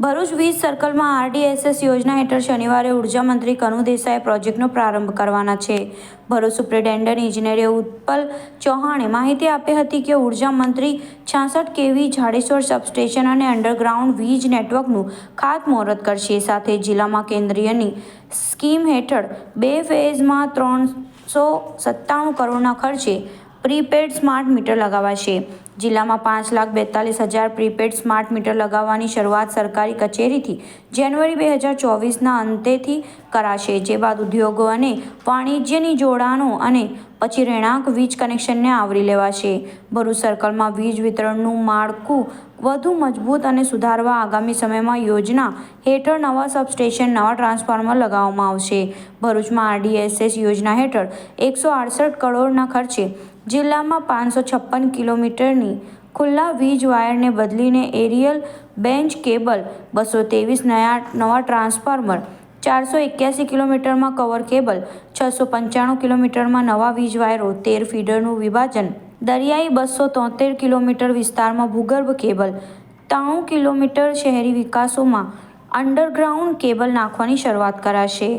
ભરૂચ વીજ સર્કલમાં આરડીએસએસ યોજના હેઠળ શનિવારે ઊર્જા મંત્રી કનુ દેસાઈ પ્રોજેક્ટનો પ્રારંભ કરવાના છે. ભરૂચ સુપ્રિન્ટેન્ડન્ટ ઇજનેર ઉત્પલ ચૌહાણે માહિતી આપી હતી કે ઊર્જા મંત્રી છાસઠ કેવી જાડેશ્વર સબસ્ટેશન અને અંડરગ્રાઉન્ડ વીજ નેટવર્કનું ખાતમુહૂર્ત કરશે. સાથે જિલ્લામાં કેન્દ્રીયની સ્કીમ હેઠળ બે ફેઝમાં ત્રણસો સત્તાણું કરોડના ખર્ચે પ્રીપેડ સ્માર્ટ મીટર લગાવાશે જિલ્લામાં પાંચ લાખ બેતાલીસ હજાર પ્રીપેડ સ્માર્ટ મીટર લગાવવાની શરૂઆત સરકારી કચેરીથી જાન્યુઆરી બે હજાર ચોવીસના અંતેથી કરાશે, જે બાદ ઉદ્યોગો અને વાણિજ્યની જોડાણો અને પછી રહેણાંક, વીજ કનેક્શનને આવરી લેવાશે. ભરૂચ સર્કલમાં વીજ વિતરણનું માળખું વધુ મજબૂત અને સુધારવા આગામી સમયમાં યોજના હેઠળ નવા સબસ્ટેશન, નવા ટ્રાન્સફોર્મર લગાવવામાં આવશે. ભરૂચમાં આરડીએસએસ યોજના હેઠળ એકસો આડસઠ કરોડના ખર્ચે જિલ્લામાં પાંચસો છપ્પન કિલોમીટરની ખુલ્લા વીજ વાયરને બદલીને એરિયલ બેન્ચ કેબલ, બસો ત્રેવીસ નયા, નવા ટ્રાન્સફોર્મર, ચારસો એક્યાસી કિલોમીટરમાં કવર કેબલ, છસો પંચાણું કિલોમીટરમાં નવા વીજ વાયરો, તેર ફીડરનું વિભાજન, દરિયાઈ બસો તોતેર કિલોમીટર વિસ્તારમાં ભૂગર્ભ કેબલ, ત્રાણું કિલોમીટર શહેરી વિકાસોમાં અંડરગ્રાઉન્ડ કેબલ નાખવાની શરૂઆત કરાશે.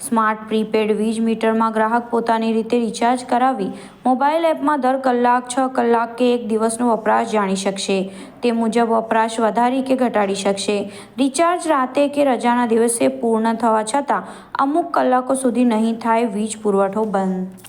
સ્માર્ટ પ્રીપેડ વીજ મીટરમાં ગ્રાહક પોતાની રીતે રિચાર્જ કરાવી મોબાઈલ એપમાં દર કલાક છ કલાક કે એક દિવસનો વપરાશ જાણી શકશે. તે મુજબ વપરાશ વધારી કે ઘટાડી શકશે. રિચાર્જ રાતે કે રજાના દિવસે પૂર્ણ થવા છતાં અમુક કલાકો સુધી નહીં થાય વીજ પુરવઠો બંધ.